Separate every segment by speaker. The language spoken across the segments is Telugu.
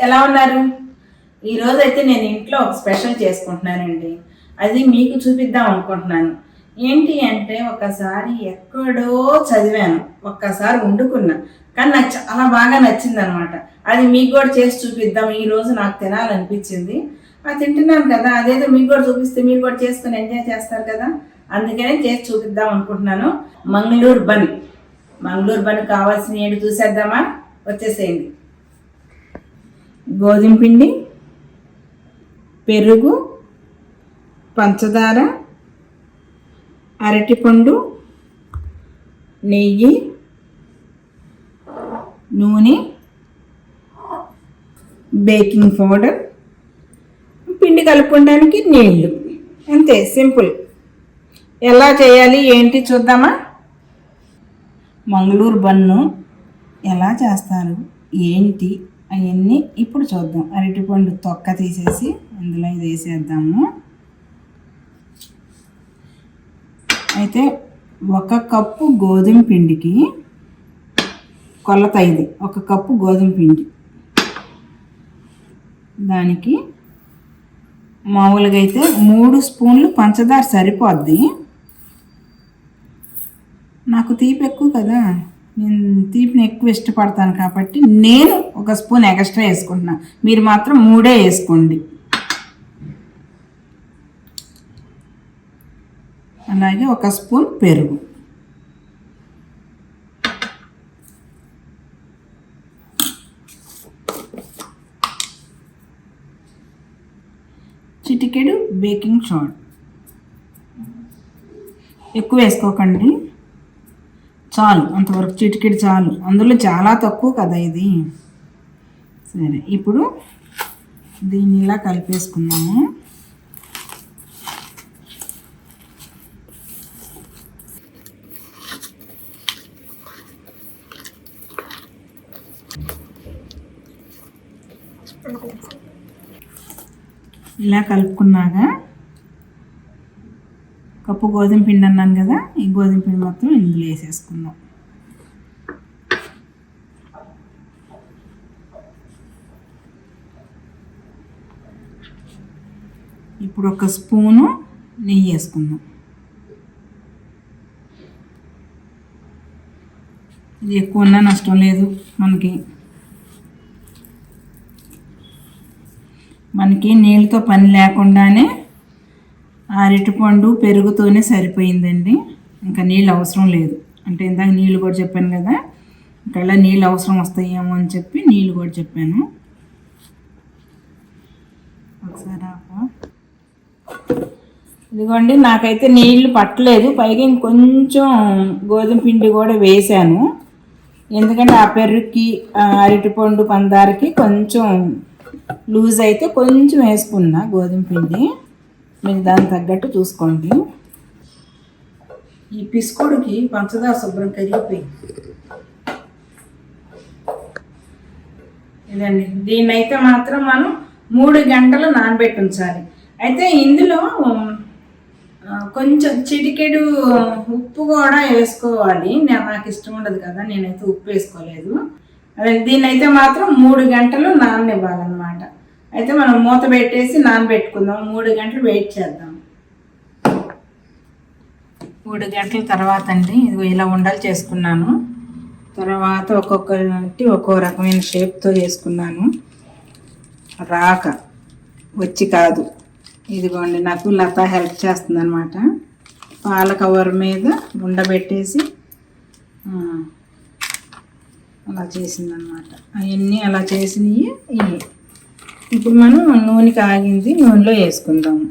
Speaker 1: ఎలా ఉన్నారు? ఈరోజు అయితే నేను ఇంట్లో ఒక స్పెషల్ చేసుకుంటున్నానండి. అది మీకు చూపిద్దాం అనుకుంటున్నాను. ఏంటి అంటే ఒకసారి ఎక్కడో చదివాను. ఒక్కసారి వండుకున్నా. కానీ నాకు చాలా బాగా నచ్చింది అనమాట అది మీకు కూడా చేసి చూపిద్దాం. ఈ రోజు నాకు తినాలనిపించింది. అది తింటున్నాను కదా. అదేదో మీకు కూడా చూపిస్తే మీరు కూడా చేసుకుని ఎంజాయ్ చేస్తారు కదా. అందుకనే చేసి చూపిద్దాం అనుకుంటున్నాను. మంగళూరు బన్. మంగళూరు బన్ కావాల్సిన ఏంటి చూసేద్దామా? వచ్చేసేయండి. గోధుమ పిండి పెరుగు పంచదార అరటిపండు నెయ్యి నూనె బేకింగ్ పౌడర్ పిండి కలుపుకోవడానికి నీళ్ళు అంతే సింపుల్. ఎలా చేయాలి ఏంటి చూద్దామా? మంగళూరు బన్ను ఎలా చేస్తారు ఏంటి అవన్నీ ఇప్పుడు చూద్దాం. అరటిపండు తొక్క తీసేసి అందులో ఇది వేసేద్దాము. అయితే ఒక కప్పు గోధుమ పిండికి కొలత ఇది. ఒక కప్పు గోధుమ పిండి. దానికి మామూలుగా అయితే మూడు స్పూన్లు పంచదార సరిపోద్ది. నాకు తీపి ఎక్కువ కదా. నేను తీపిని ఎక్కువ ఇష్టపడతాను కాబట్టి నేను ఒక స్పూన్ ఎక్స్ట్రా వేసుకుంటున్నా. మీరు మాత్రం మూడే వేసుకోండి. అలాగే ఒక స్పూన్ పెరుగు. చిటికెడు బేకింగ్ సోడా. ఎక్కువ వేసుకోకండి. చాలు అంతవరకు చిటికెడు చాలు. అందులో చాలా తక్కువ కదా ఇది. సరే ఇప్పుడు దీన్ని ఇలా కలిపేసుకుందాము. ఇలా కలుపుకున్నాక కప్పు గోధుమ పిండి అన్నాను కదా ఈ గోధుమ పిండి మొత్తం ఇందులో వేసేసుకుందాం. ఇప్పుడు ఒక స్పూను నెయ్యి వేసుకుందాం. ఇది ఎక్కువ ఉన్నా నష్టం లేదు మనకి. మనకి నీళ్ళతో పని లేకుండానే అరటిపండు పెరుగుతోనే సరిపోయిందండి. ఇంకా నీళ్ళు అవసరం లేదు. అంటే ఇందాక నీళ్ళు కూడా చెప్పాను కదా ఇక్కడ నీళ్ళు అవసరం వస్తాయేమో అని చెప్పి నీళ్ళు కూడా చెప్పాను. ఒకసారి ఇదిగోండి నాకైతే నీళ్ళు పట్టలేదు. పైగా ఇంకొంచెం గోధుమ పిండి కూడా వేశాను. ఎందుకంటే ఆ పెరుగుకి ఆ అరటిపండు పందారికి కొంచెం లూజ్ అయితే కొంచెం వేసుకున్నా గోధుమ పిండి. మీరు దానికి తగ్గట్టు చూసుకోండి. ఈ పిసుకోడికి పంచదార శుభ్రం కరిగిపోయింది. ఇదండి. దీన్నైతే అయితే మాత్రం మనం మూడు గంటలు నానబెట్టి ఉంచాలి. అయితే ఇందులో కొంచెం చిటికెడు ఉప్పు కూడా వేసుకోవాలి. నేను నాకు ఇష్టం ఉండదు కదా నేనైతే ఉప్పు వేసుకోలేదు. అదే దీన్నైతే మాత్రం మూడు గంటలు నాననివ్వాలన్నమాట. అయితే మనం మూత పెట్టేసి నానబెట్టుకుందాం. మూడు గంటలు వెయిట్ చేద్దాం. మూడు గంటల తర్వాత అండి ఇదిగో ఇలా ఉండలు చేసుకున్నాను. తర్వాత ఒక్కొక్కటి ఒక్కో రకమైన షేప్తో చేసుకున్నాను. రాక వచ్చి కాదు. ఇదిగోండి నాకు లత హెల్ప్ చేస్తుంది అనమాట పాల కవర్ మీద ఉండబెట్టేసి అలా చేసిందనమాట అవన్నీ అలా చేసినవి ఇవి. ఇప్పుడు మనం నూనె కాగింది నూనెలో వేసుకుందాము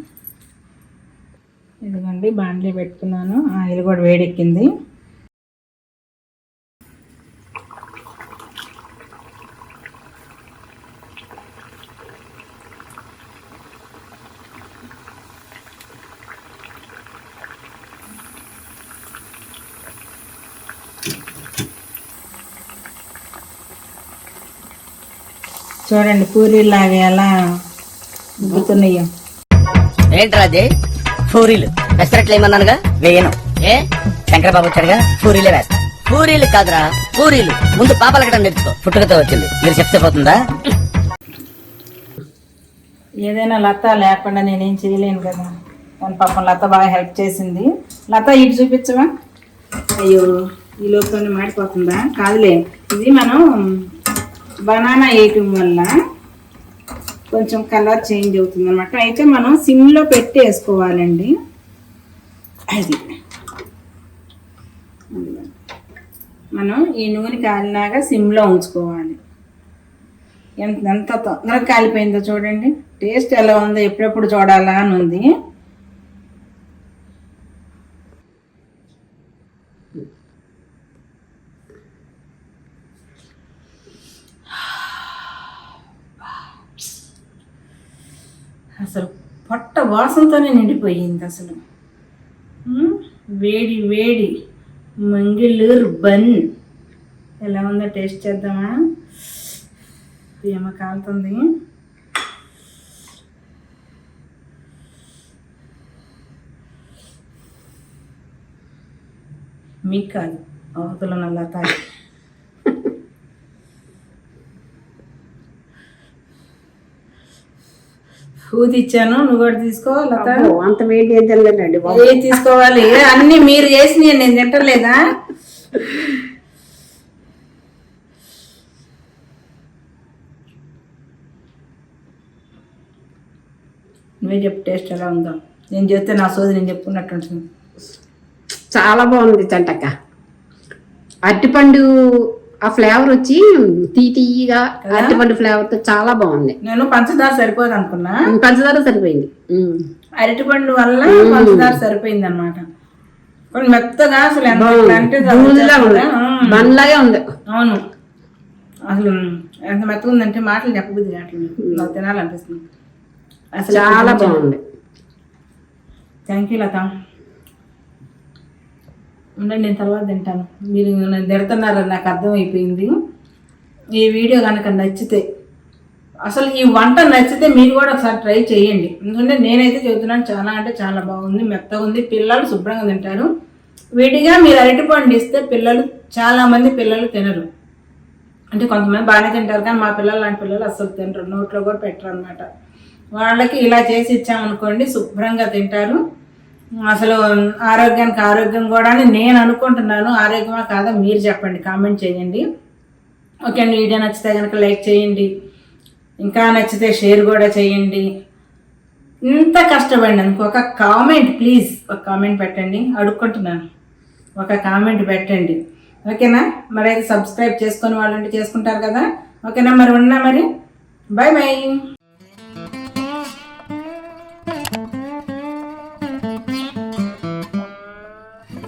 Speaker 1: ఇదిగోండి బాండ్లీ పెట్టుకున్నాను. ఆయిల్ కూడా వేడెక్కింది. చూడండి పూరీలాగా ఎలా ఉబ్బుతున్నాయో.
Speaker 2: ఏంట్రా అది? పూరీలు. పెసరట్లు ఏమన్నానుగా? వేయను. ఏ? శంకరబాబు వచ్చాడుగా? పూరీలే వేస్తా. పూరీలు కాదురా పూరీలు. ముందు పాపలకడం నేర్చుకో. పుట్టుకతో వచ్చింది. మీరు చెప్తే పోతుందా?
Speaker 1: ఏదైనా లత లేకుండా నేనేం చేయలేను కదా. కానీ పాపం లత బాగా హెల్ప్ చేసింది. లత ఇటు చూపించవా? అయ్యో ఈ లోపల మాడిపోతుందా? కాదులే ఇది మనం బనానా వేయటం వల్ల కొంచెం కలర్ చేంజ్ అవుతుంది అనమాట అయితే మనం సిమ్లో పెట్టి వేసుకోవాలండి. అది. మనం ఈ నూనె కాలినాక సిమ్లో ఉంచుకోవాలి. ఎంత ఎంత తొందరగా కాలిపోయిందో చూడండి. టేస్ట్ ఎలా ఉందో ఎప్పుడెప్పుడు చూడాలా అని ఉంది. అసలు పొట్ట వాసనతోనే నిండిపోయింది అసలు. వేడి వేడి. మంగిలూర్ బన్. ఎలా ఉందో టేస్ట్ చేద్దామా? ఏమో కాలుతుంది. మీకు కాదు అవతల నల్ల తాగి. ఊది ఇచ్చాను నువ్వు కూడా తీసుకో లత.
Speaker 3: అంత వేడి ఏం
Speaker 1: ఏ తీసుకోవాలి? అన్ని మీరు చేసి నేను తింటలేదా? నువ్వే చెప్పు టేస్ట్ ఎలా ఉందో. నేను చెప్తే నా సోది నేను చెప్పుకున్నట్టు ఉంటుంది.
Speaker 3: చాలా బాగుంది చంటక్క అరటిపండు ఆ ఫ్లేవర్ వచ్చి తీ తీయగా అరటిపండు ఫ్లేవర్తో చాలా బాగుంది.
Speaker 1: నేను పంచదార సరిపోదు అనుకున్నా.
Speaker 3: పంచదార సరిపోయింది.
Speaker 1: అరటిపండు వల్ల పంచదార సరిపోయింది అనమాట మెత్తగా అసలు.
Speaker 3: బండ్లాగే ఉంది
Speaker 1: అవును. అసలు ఎంత మెత్తగా ఉందంటే మాటలు చెప్పబుద్ది నాకు. తినాలనిపిస్తుంది. అసలు
Speaker 3: చాలా బాగుంది
Speaker 1: థ్యాంక్ యూ లత. ఉండండి నేను తర్వాత తింటాను. మీరు తిడుతున్నారని నాకు అర్థమైపోయింది. ఈ వీడియో కనుక నచ్చితే అసలు ఈ వంట నచ్చితే మీరు కూడా ఒకసారి ట్రై చేయండి. ఎందుకంటే నేనైతే చెబుతున్నాను చాలా అంటే చాలా బాగుంది మెత్తగా ఉంది పిల్లలు శుభ్రంగా తింటారు. విడిగా మీరు అరటిపండు ఇస్తే పిల్లలు చాలామంది పిల్లలు తినరు. అంటే కొంతమంది బాగానే తింటారు కానీ మా పిల్లలు లాంటి పిల్లలు అస్సలు తినరు నోట్లో కూడా పెట్టరు అనమాట వాళ్ళకి ఇలా చేసి ఇచ్చామనుకోండి శుభ్రంగా తింటారు. అసలు ఆరోగ్యానికి ఆరోగ్యం కూడా అని నేను అనుకుంటున్నాను. ఆరోగ్యమా కాదా మీరు చెప్పండి కామెంట్ చేయండి. ఓకే అండి వీడియో నచ్చితే కనుక లైక్ చేయండి. ఇంకా నచ్చితే షేర్ కూడా చేయండి. ఇంత కష్టపడి ఒక కామెంట్ ప్లీజ్ ఒక కామెంట్ పెట్టండి. అడుక్కుంటున్నాను. ఒక కామెంట్ పెట్టండి. ఓకేనా? మరి అయితే సబ్స్క్రైబ్ చేసుకొని వాళ్ళు చేసుకుంటారు కదా? ఓకేనా? మరి ఉన్నా మరి. Bye bye